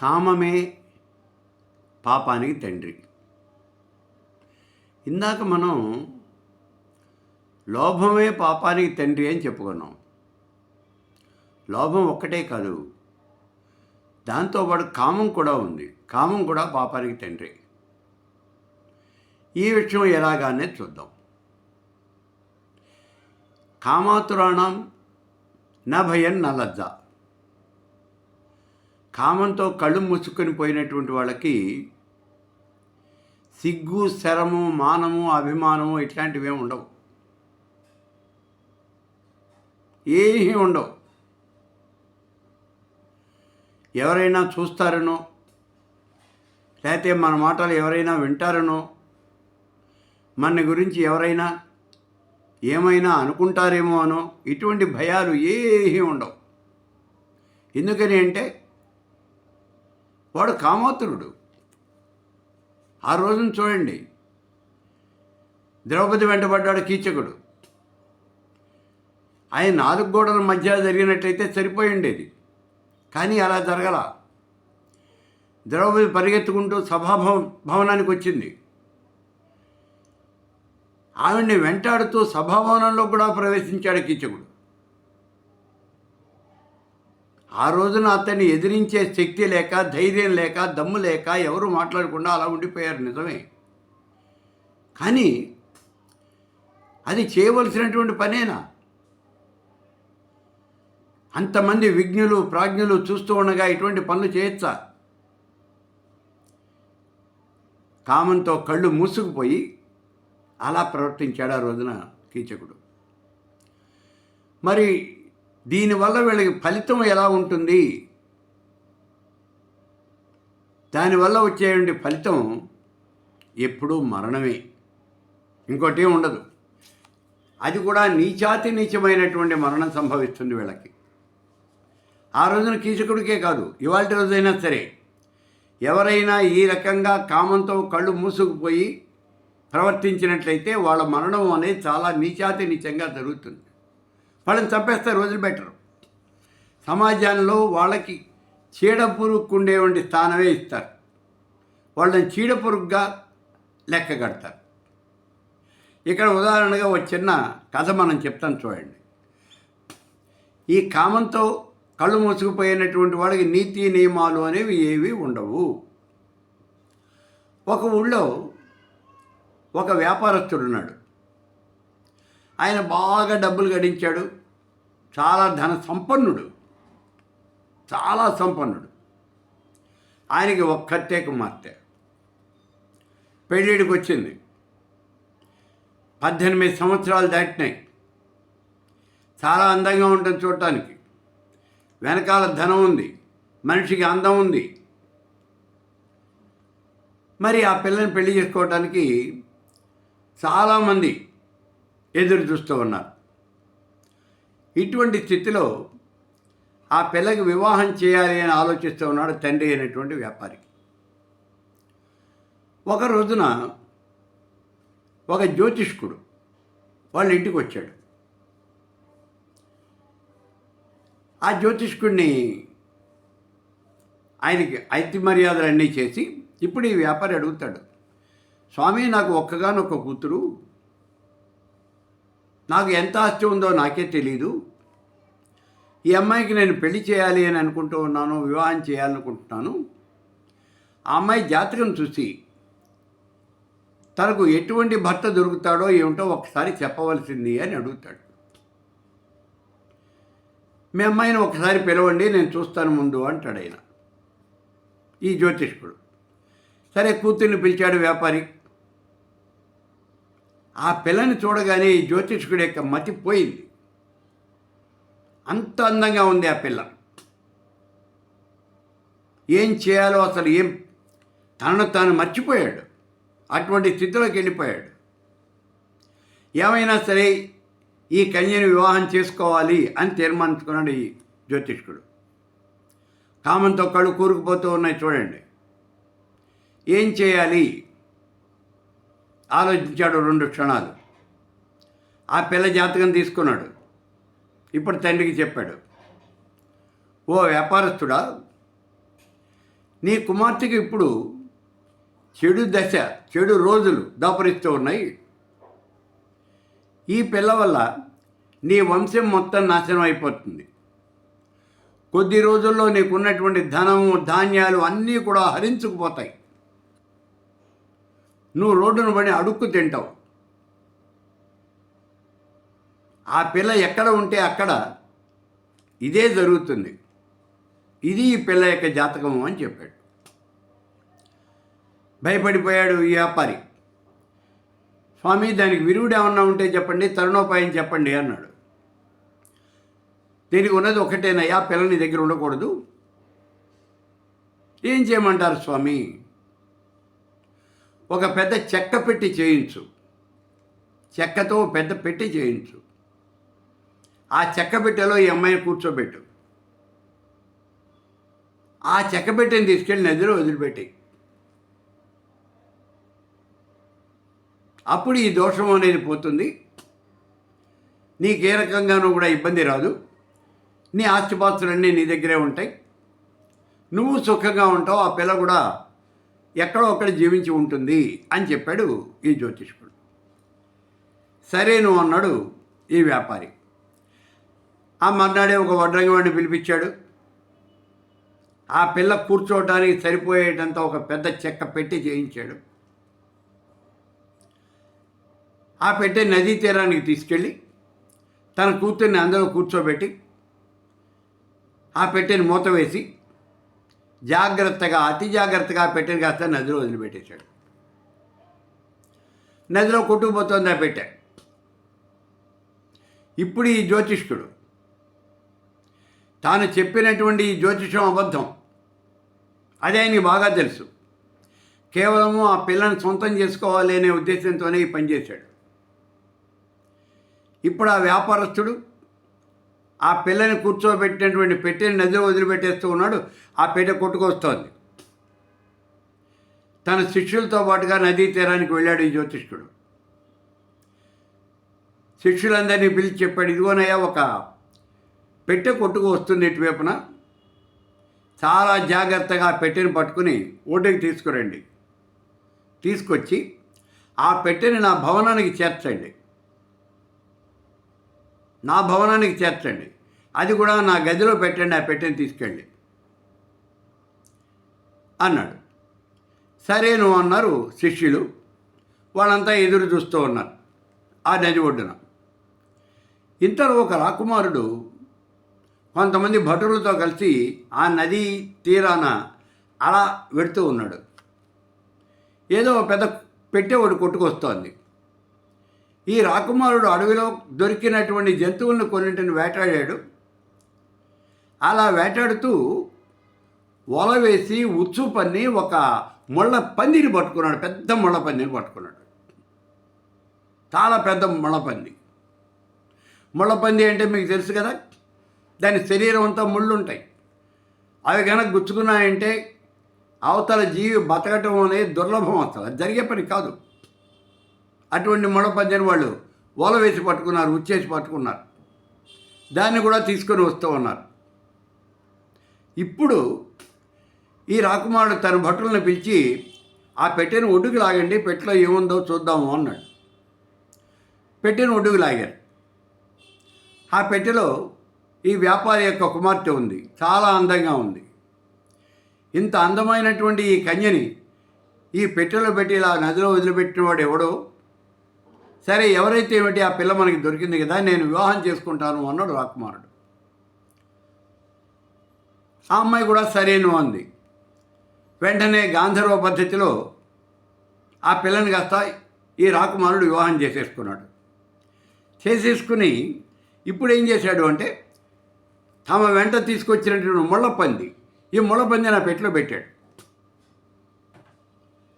కామమే పాపానికి తండ్రి. ఇందాక మనం లోభమే పాపానికి తండ్రి అని చెప్పుకున్నాం. లోభం ఒక్కటే కాదు దాంతోపాటు కామం కూడా ఉంది. కామం కూడా పాపానికి తండ్రి. ఈ విషయం ఎలాగానే చూద్దాం. కామాతురాణం నా భయం నా లజ్జ కామంతో కళ్ళు మూసుకొని పోయినటువంటి వాళ్ళకి సిగ్గు శరము మానము అభిమానము ఇట్లాంటివి ఏమి ఉండవు. ఏమీ ఉండవు. ఎవరైనా చూస్తారనో లేకపోతే మన మాటలు ఎవరైనా వింటారనో మన గురించి ఎవరైనా ఏమైనా అనుకుంటారేమో అనో ఇటువంటి భయాలు ఏమీ ఉండవు. ఎందుకని అంటే వాడు కామాతురుడు. ఆ రోజును చూడండి. ద్రౌపది వెంటబడ్డాడు కీచకుడు. ఆయన నాలుగు గోడల మధ్య జరిగినట్లయితే సరిపోయి ఉండేది. కానీ అలా జరగల. ద్రౌపది పరిగెత్తుకుంటూ సభాభవ భవనానికి వచ్చింది. ఆవిడ్ని వెంటాడుతూ సభాభవనంలో కూడా ప్రవేశించాడు కీచకుడు. ఆ రోజున అతన్ని ఎదిరించే శక్తి లేక ధైర్యం లేక దమ్ము లేక ఎవరు మాట్లాడకుండా అలా ఉండిపోయారు నిజమే. కానీ అది చేయవలసినటువంటి పనేనా? అంతమంది విజ్ఞులు ప్రాజ్ఞులు చూస్తూ ఉండగా ఇటువంటి పనులు చేయొచ్చా? కామంతో కళ్ళు మూసుకుపోయి అలా ప్రవర్తించాడు ఆ రోజున కీచకుడు. మరి దీనివల్ల వీళ్ళకి ఫలితం ఎలా ఉంటుంది? దానివల్ల వచ్చేటువంటి ఫలితం ఎప్పుడూ మరణమే. ఇంకోటి ఉండదు. అది కూడా నీచాతి నీచమైనటువంటి మరణం సంభవిస్తుంది వీళ్ళకి. ఆ రోజున కీచకుడికే కాదు ఇవాళ రోజైనా సరే ఎవరైనా ఈ రకంగా కామంతో కళ్ళు మూసుకుపోయి ప్రవర్తించినట్లయితే వాళ్ళ మరణం అనేది చాలా నీచాతి నీచంగా జరుగుతుంది. వాళ్ళని చంపేస్తారు రోజులు బెటరు సమాజంలో వాళ్ళకి చీడపురుగుకుండేటువంటి స్థానమే ఇస్తారు. వాళ్ళని చీడపురుగ్గా లెక్క కడతారు. ఇక్కడ ఉదాహరణగా ఒక చిన్న కథ మనం చెప్తాం చూడండి. ఈ కామంతో కళ్ళు మూసుకుపోయినటువంటి వాడికి నీతి నియమాలు అనేవి ఏవి ఉండవు. ఒక ఊళ్ళో ఒక వ్యాపారస్తుడు ఉన్నాడు. ఆయన బాగా డబ్బులు గడించాడు. చాలా ధన సంపన్నుడు. చాలా సంపన్నుడు. ఆయనకి ఒక్కతే కుమార్తె. పెళ్ళిడికి వచ్చింది పద్దెనిమిది సంవత్సరాలు దాటినాయి. చాలా అందంగా ఉంటుంది చూడటానికి. వెనకాల ధనం ఉంది. మనిషికి అందం ఉంది. మరి ఆ పిల్లని పెళ్ళి చేసుకోవడానికి చాలామంది ఎదురు చూస్తూ ఉన్నారు. ఇటువంటి స్థితిలో ఆ పిల్లకి వివాహం చేయాలి అని ఆలోచిస్తూ ఉన్నాడు తండ్రి అయినటువంటి వ్యాపారి ఒక రోజున ఒక జ్యోతిష్కుడు వాళ్ళ ఇంటికి వచ్చాడు. ఆ జ్యోతిష్కుడిని ఆయనకి ఐతి మర్యాదలు అన్నీ చేసి ఇప్పుడు ఈ వ్యాపారి అడుగుతాడు స్వామి నాకు ఒక్కగానొక్క కూతురు నాకు ఎంత ఆస్తి ఉందో నాకే తెలీదు. ఈ అమ్మాయికి నేను పెళ్ళి చేయాలి అని అనుకుంటూ ఉన్నాను వివాహం చేయాలనుకుంటున్నాను. ఆ అమ్మాయి జాతకం చూసి తనకు ఎటువంటి భర్త దొరుకుతాడో ఏమిటో ఒకసారి చెప్పవలసింది అని అడుగుతాడు. మీ అమ్మాయిని ఒకసారి పిలవండి నేను చూస్తాను ముందు అంటాడు ఆయన. ఈ జ్యోతిష్కుడు. సరే కూతుర్ని పిలిచాడు వ్యాపారి ఆ పిల్లని చూడగానే ఈ జ్యోతిష్కుడి యొక్క మతి పోయింది. అంత అందంగా ఉంది ఆ పిల్ల. ఏం చేయాలో అసలు ఏం తనను తాను మర్చిపోయాడు. అటువంటి స్థితిలోకి వెళ్ళిపోయాడు. ఏమైనా సరే ఈ కన్యను వివాహం చేసుకోవాలి అని తీర్మానించుకున్నాడు ఈ జ్యోతిష్కుడు. కామంతో కళ్ళు కూరుకుపోతూ ఉన్నాయి చూడండి. ఏం చేయాలి? ఆలోచించాడు రెండు క్షణాలు. ఆ పిల్ల జాతకం తీసుకున్నాడు. ఇప్పుడు తండ్రికి చెప్పాడు. ఓ వ్యాపారస్తుడా నీ కుమార్తెకి ఇప్పుడు చెడు దశ చెడు రోజులు దాపరిస్తూ ఉన్నాయి. ఈ పిల్ల వల్ల నీ వంశం మొత్తం నాశనం అయిపోతుంది. కొద్ది రోజుల్లో నీకున్నటువంటి ధనము ధాన్యాలు అన్నీ కూడా హరించుకుపోతాయి. నువ్వు రోడ్డును పడి అడుక్కు తింటావు. ఆ పిల్ల ఎక్కడ ఉంటే అక్కడ ఇదే జరుగుతుంది. ఇది ఈ పిల్ల యొక్క జాతకము అని చెప్పాడు. భయపడిపోయాడు ఈ వ్యాపారి. స్వామి దానికి విరుగుడు ఏమన్నా ఉంటే చెప్పండి తరుణోపాయం చెప్పండి అన్నాడు. దీనికి ఉన్నది ఒకటేనయ్యా పిల్లని దగ్గర ఉండకూడదు. ఏం చేయమంటారు స్వామి? ఒక పెద్ద చెక్క పెట్టి చేయించు. చెక్కతో పెద్ద పెట్టి చేయించు. ఆ చెక్క పెట్టెలో ఈ అమ్మాయిని కూర్చోబెట్టు. ఆ చెక్క పెట్టెని తీసుకెళ్ళి నదిలో వదిలిపెట్టి. అప్పుడు ఈ దోషం అనేది పోతుంది. నీకు ఏ రకంగానూ కూడా ఇబ్బంది రాదు. నీ ఆస్తిపాస్తులన్నీ నీ దగ్గరే ఉంటాయి. నువ్వు సుఖంగా ఉంటావు. ఆ పిల్ల కూడా ఎక్కడో అక్కడ జీవించి ఉంటుంది అని చెప్పాడు ఈ జ్యోతిష్కుడు. సరేను అన్నాడు ఈ వ్యాపారి. ఆ మర్నాడే ఒక వడ్రంగి వాడిని పిలిపించాడు. ఆ పిల్ల కూర్చోవడానికి సరిపోయేటంత ఒక పెద్ద చెక్క పెట్టి చేయించాడు. ఆ పెట్టే నదీ తీరానికి తీసుకెళ్ళి తన కూతుర్ని అందులో కూర్చోబెట్టి ఆ పెట్టెని మూత వేసి జాగ్రత్తగా అతి జాగ్రత్తగా పెట్టిన కాస్త నదిలో వదిలిపెట్టేశాడు. నదిలో కొట్టుకుపోతుందా పెట్టాడు ఇప్పుడు ఈ జ్యోతిష్కుడు తాను చెప్పినటువంటి ఈ జ్యోతిషం అబద్ధం. అదే ఆయనకి బాగా తెలుసు. కేవలము ఆ పిల్లని సొంతం చేసుకోవాలి అనే ఉద్దేశంతోనే ఈ పనిచేశాడు ఇప్పుడు ఆ వ్యాపారస్తుడు ఆ పిల్లని కూర్చోబెట్టినటువంటి పెట్టెని నదిలో వదిలిపెట్టేస్తూ ఉన్నాడు. ఆ పెట్టె కొట్టుకొస్తోంది. తన శిష్యులతో పాటుగా నదీ తీరానికి వెళ్ళాడు ఈ జ్యోతిష్కుడు. శిష్యులందరినీ పిలిచి చెప్పాడు ఇదిగోనయ్యా ఒక పెట్టె కొట్టుకు వస్తుంది ఇటువైపున. చాలా జాగ్రత్తగా ఆ పెట్టెని పట్టుకుని ఓటుకి తీసుకురండి. తీసుకొచ్చి ఆ పెట్టెని నా భవనానికి చేర్చండి. నా భవనానికి చేర్చండి. అది కూడా నా గదిలో పెట్టండి ఆ పెట్టెని తీసుకెళ్ళి. అన్నాడు. సరే నువ్వు అన్నారు శిష్యులు. వాళ్ళంతా ఎదురు చూస్తూ ఉన్నారు. ఆ నది ఒడ్డున. ఇంతలో ఒక రాకుమారుడు కొంతమంది భటులతో కలిసి ఆ నదీ తీరాన అలా వెడుతూ ఉన్నాడు. ఏదో పెద్ద పెట్టే ఒకటి కొట్టుకొస్తోంది. ఈ రాకుమారుడు అడవిలో దొరికినటువంటి జంతువులను కొన్నింటిని వేటాడాడు. అలా వేటాడుతూ వల వేసి ఉచ్చు పన్ని ఒక ముళ్ళ పందిని పట్టుకున్నాడు. పెద్ద ముళ్ళ పందిని పట్టుకున్నాడు. చాలా పెద్ద ముళ్ళ పంది. ముళ్ళ పంది అంటే మీకు తెలుసు కదా? దాని శరీరం అంతా ముళ్ళు ఉంటాయి అవి కనుక గుచ్చుకున్నాయంటే అవతల జీవి బతకటం అనేది దుర్లభం అసలు. జరిగే పని కాదు. అటువంటి ముళ్ళపందిని వాళ్ళు ఓల వేసి పట్టుకున్నారు ఉచ్చేసి పట్టుకున్నారు. దాన్ని కూడా తీసుకొని వస్తూ ఉన్నారు. ఇప్పుడు ఈ రాకుమారుడు తన భటులను పిలిచి ఆ పెట్టెను ఒడ్డుకు లాగండి పెట్టెలో ఏముందో చూద్దాము అన్నాడు. పెట్టెను ఒడ్డుకు లాగారు. ఆ పెట్టెలో ఈ వ్యాపారి యొక్క కుమార్తె ఉంది చాలా అందంగా ఉంది. ఇంత అందమైనటువంటి ఈ కన్యని ఈ పెట్టెలో పెట్టి ఇలా నదిలో వదిలిపెట్టిన వాడు ఎవడో? సరే ఎవరైతే ఏమిటి ఆ పిల్ల మనకి దొరికింది కదా నేను వివాహం చేసుకుంటాను అన్నాడు రాకుమారుడు. ఆ అమ్మాయి కూడా సరేను అంది. వెంటనే గాంధర్వ పద్ధతిలో ఆ పిల్లని కాస్త ఈ రాకుమారుడు వివాహం చేసేసుకున్నాడు. చేసేసుకుని ఇప్పుడు ఏం చేశాడు అంటే తమ వెంట తీసుకొచ్చినటువంటి ముళ్ళపంది ఈ ముళ్ళపంది నా పెట్టిలో పెట్టాడు.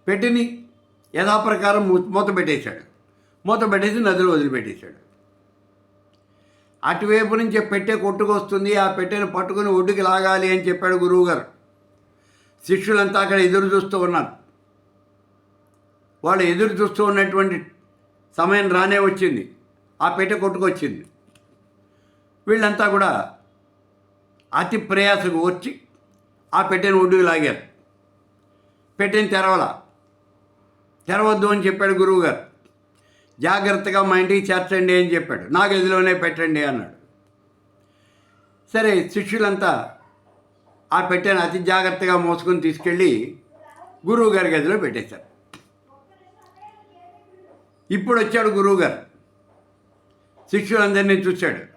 పెట్టిని యథాప్రకారం మూత మూత పెట్టేశాడు. మూత పెట్టేసి నదిలో వదిలిపెట్టేశాడు. అటువైపు నుంచి పెట్టె కొట్టుకొస్తుంది ఆ పెట్టెను పట్టుకుని ఒడ్డుకి లాగాలి అని చెప్పాడు గురువుగారు. శిష్యులంతా అక్కడ ఎదురు చూస్తూ ఉన్నారు. వాళ్ళు ఎదురు చూస్తూ ఉన్నటువంటి సమయం రానే వచ్చింది. ఆ పెట్టె కొట్టుకొచ్చింది. వీళ్ళంతా కూడా అతి ప్రయాసకు వచ్చి ఆ పెట్టెను ఒడ్డుకు లాగారు. పెట్టిన తెరవల. తెరవద్దు అని చెప్పాడు గురువుగారు. జాగ్రత్తగా మా ఇంటికి చేర్చండి అని చెప్పాడు. నా గదిలోనే పెట్టండి అన్నాడు. సరే శిష్యులంతా ఆ పెట్టాను అతి జాగ్రత్తగా మోసుకొని తీసుకెళ్ళి గురువు గారి గదిలో పెట్టేశారు. ఇప్పుడు వచ్చాడు గురువుగారు. శిష్యులందరినీ చూశాడు.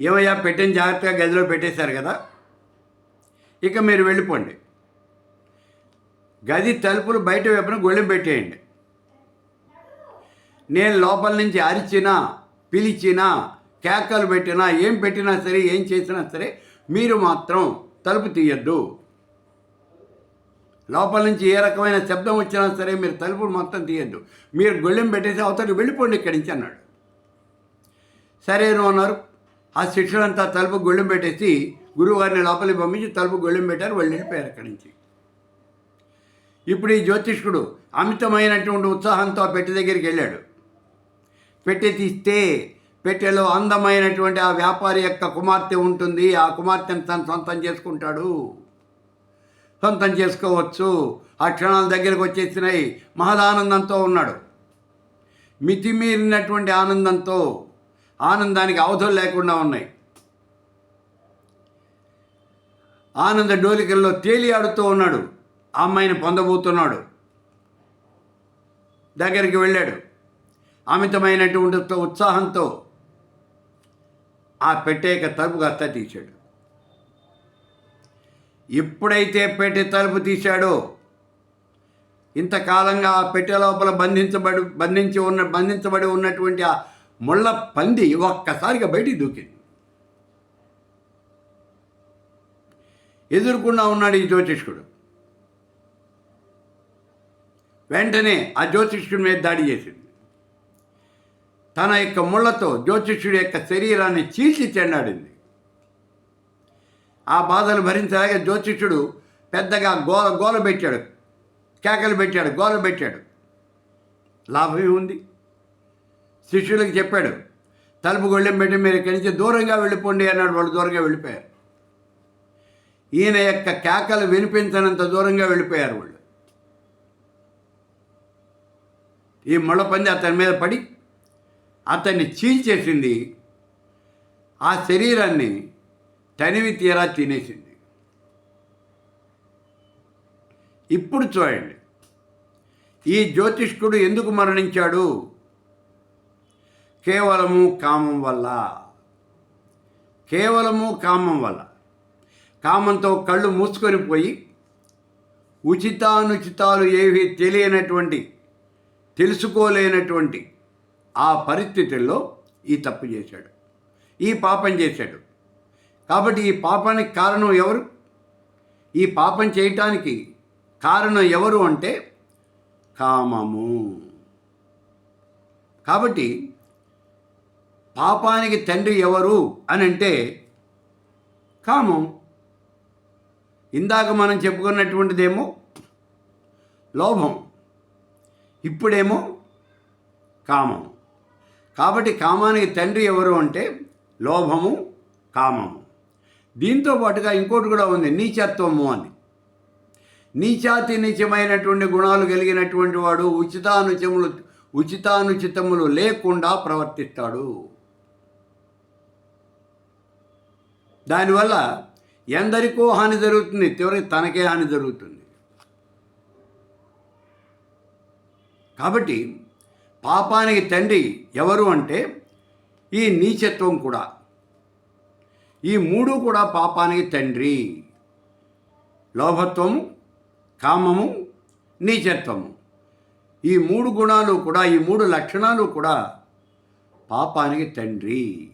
ఏమయ్యా పెట్టిన జాగ్రత్తగా గదిలో పెట్టేశారు కదా? ఇక మీరు వెళ్ళిపోండి. గది తలుపులు బయట వైపున గొళ్ళెం పెట్టేయండి. నేను లోపల నుంచి అరిచినా పిలిచినా కేకలు పెట్టినా ఏం పెట్టినా సరే ఏం చేసినా సరే మీరు మాత్రం తలుపు తీయద్దు. లోపల నుంచి ఏ రకమైన శబ్దం వచ్చినా సరే మీరు తలుపులు మొత్తం తీయద్దు. మీరు గొళ్ళెం పెట్టేసి అవతలకి వెళ్ళిపోండి ఇక్కడి నుంచి అన్నాడు. సరేను అన్నారు. ఆ శిష్యులంతా తలుపు గొళ్ళెం పెట్టేసి గురువుగారిని లోపలికి పంపించి తలుపు గొళ్ళెం పెట్టారు వాళ్ళు వెళ్ళిపోయారు అక్కడి నుంచి. ఇప్పుడు ఈ జ్యోతిష్కుడు అమితమైనటువంటి ఉత్సాహంతో ఆ పెట్టి దగ్గరికి వెళ్ళాడు. పెట్టె తీస్తే పెట్టెలో అందమైనటువంటి ఆ వ్యాపారి యొక్క కుమార్తె ఉంటుంది. ఆ కుమార్తెను తను సొంతం చేసుకుంటాడు. సొంతం చేసుకోవచ్చు. ఆ క్షణాల దగ్గరకు వచ్చేసినాయి మహదానందంతో ఉన్నాడు. మితిమీరినటువంటి ఆనందంతో ఆనందానికి అవధులు లేకుండా ఉన్నాయి. ఆనంద డోలికల్లో తేలియాడుతూ ఉన్నాడు. ఆ అమ్మాయిని పొందబోతున్నాడు. దగ్గరికి వెళ్ళాడు. అమితమైనటువంటి ఉత్సాహంతో ఆ పెట్టేక తలుపు కాస్త తీశాడు. ఎప్పుడైతే పెట్టె తలుపు తీశాడో ఇంతకాలంగా ఆ పెట్టె లోపల బంధించబడి బంధించి ఉన్న బంధించబడి ఉన్నటువంటి ఆ ముళ్ళ పంది ఒక్కసారిగా బయటికి దూకింది. ఎదుర్కొన్నా ఉన్నాడు ఈ జ్యోతిష్కుడు. వెంటనే ఆ జ్యోతిష్కుడి మీద దాడి చేసింది. తన యొక్క ముళ్ళతో జ్యోతిష్యుడి యొక్క శరీరాన్ని చీల్చి చెండాడింది ఆ బాధలు భరించలేక జ్యోతిష్యుడు పెద్దగా గోల గోల పెట్టాడు. కేకలు పెట్టాడు గోల పెట్టాడు. లాభమే ఉంది. శిష్యులకు చెప్పాడు తలుపు గొళ్ళెం పెట్టి మీరు ఇక్కడి నుంచి దూరంగా వెళ్ళిపోండి అన్నాడు. వాళ్ళు దూరంగా వెళ్ళిపోయారు. ఈయన యొక్క కేకలు వినిపించనంత దూరంగా వెళ్ళిపోయారు వాళ్ళు. ఈ ముళ్ళపంది అతని మీద పడి అతన్ని చీల్చేసింది. ఆ శరీరాన్ని తనివి తీరా తినేసింది. ఇప్పుడు చూడండి. ఈ జ్యోతిష్కుడు ఎందుకు మరణించాడు? కేవలము కామం వల్ల. కేవలము కామం వల్ల. కామంతో కళ్ళు మూసుకొని పోయి ఉచితానుచితాలు ఏవి తెలియనటువంటి తెలుసుకోలేనటువంటి ఆ పరిస్థితుల్లో ఈ తప్పు చేశాడు. ఈ పాపం చేశాడు. కాబట్టి ఈ పాపానికి కారణం ఎవరు? ఈ పాపం చేయటానికి కారణం ఎవరు అంటే కామము. కాబట్టి పాపానికి తండ్రి ఎవరు అని అంటే కామం. ఇందాక మనం చెప్పుకున్నటువంటిదేమో లోభం. ఇప్పుడేమో కామం. కాబట్టి కామానికి తండ్రి ఎవరు అంటే లోభము కామము. దీంతో పాటుగా ఇంకోటి కూడా ఉంది నీచత్వము అని. నీచాతి నీచమైనటువంటి గుణాలు కలిగినటువంటి వాడు ఉచితానుచములు ఉచితానుచితములు లేకుండా ప్రవర్తిస్తాడు. దానివల్ల ఎందరికో హాని జరుగుతుంది చివరికి తనకే హాని జరుగుతుంది. కాబట్టి పాపానికి తండ్రి ఎవరు అంటే ఈ నీచత్వం కూడా. ఈ మూడు కూడా పాపానికి తండ్రి. లోభత్వము కామము నీచత్వము ఈ మూడు గుణాలు కూడా ఈ మూడు లక్షణాలు కూడా పాపానికి తండ్రి.